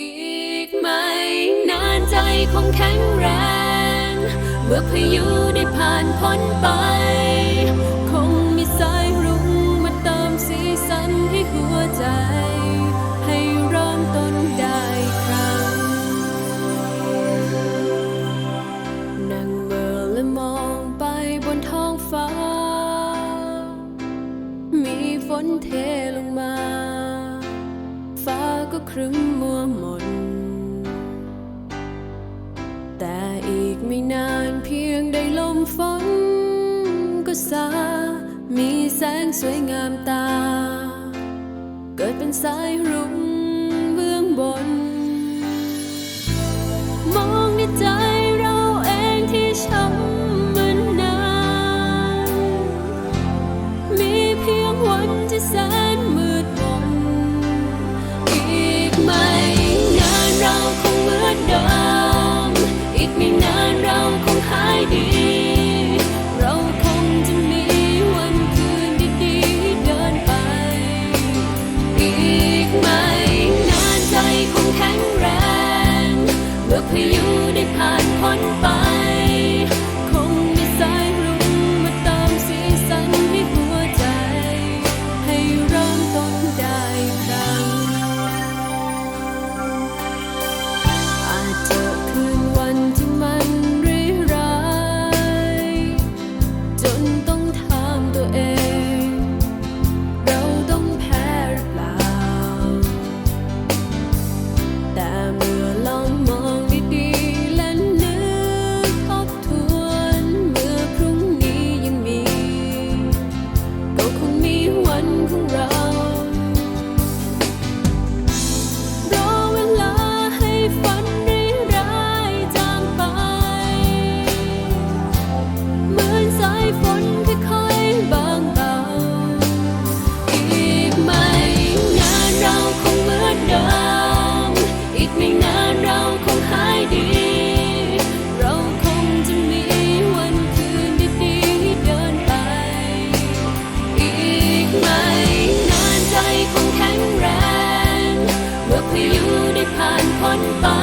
อีกไม่นานใจคงแข็งแรง เมื่อพายุได้ผ่านพ้นไป คงมีสายรุ้งมาเติมสีสันให้หัวใจ ให้เริ่มต้นได้ครั้งนั่งเมื่อและมองไปบนท้องฟ้า มีฝนเท ครึ้มมัวหมน แต่อีกไม่นานเพียงได้ลมฝน ก็สา มีแสงสวยงามตา เกิดเป็นสายรุ้งเบื้องบน เพื่อพยุได้ผ่านพ้นไป one fun.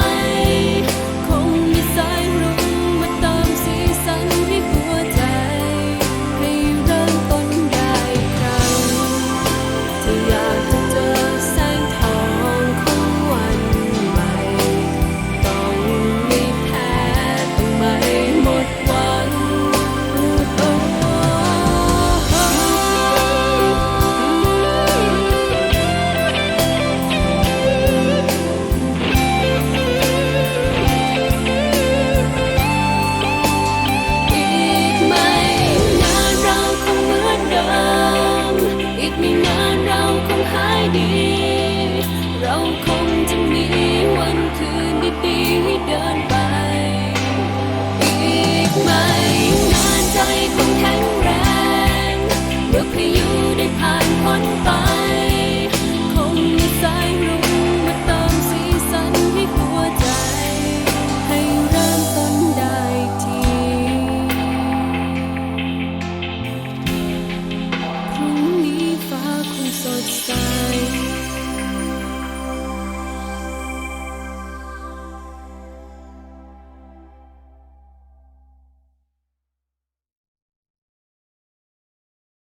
ดี เราคงจะมีวันคืนดีๆให้เดินไป อีกไม่นานใจคงแข็งแรงเมื่อพายู่ได้ผ่านพ้นไป